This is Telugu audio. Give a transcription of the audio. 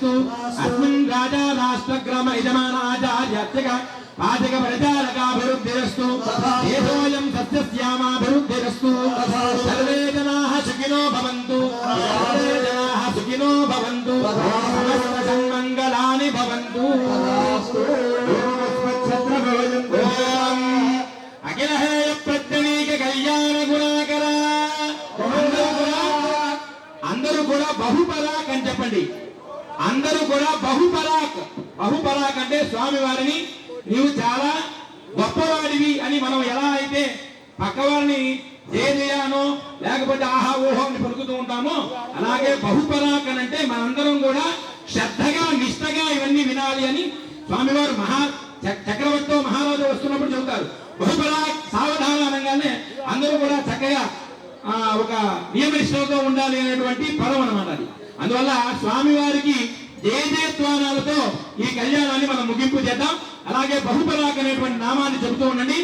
బుద్ధిరస్తు అస్మిన్ రాజా రాష్ట్రగ్రామ యజమాన ఆచార్యత్యక పాచక ప్రచారకాభివృద్ధిరస్తు దేశోయం సస్యశ్యామాభివృద్ధిరస్తు సర్వే జనాః సుఖినో భవంతు సర్వే జనాః సుఖినో భవంతు సమస్త సన్మంగళాని భవంతు. ఓం ప్రత్యనీక కళ్యాణ గుణాకర. అందరూ కూడా అందరూ కూడా చెప్పండి. అందరూ కూడా బహుపరాక్. బహుపరాక్ అంటే స్వామి వారిని నీవు చాలా గొప్పవాడివి అని మనం ఎలా అయితే పక్కవారిని జయజయానో లేకపోతే ఆహా ఓహో అని పలుకుతూ ఉంటామో అలాగే బహుపరాక్ అని అంటే మనందరం కూడా శ్రద్ధగా నిష్టగా ఇవన్నీ వినాలి అని స్వామివారు మహా చ- చక్రవర్తితో మహారాజు వస్తున్నప్పుడు చెబుతారు. బహుపరాక్ సావధాన అనగానే అందరూ కూడా చక్కగా ఒక ఒక నియమనిష్టలతో ఉండాలి అనేటువంటి పదం అన్నమాట అది. అందువల్ల స్వామివారికి వారికి ఈ కళ్యాణాన్ని మనం ముగింపు చేద్దాం అలాగే బహుపరాక్ అనేటువంటి నామాన్ని చెబుతూ ఉండండి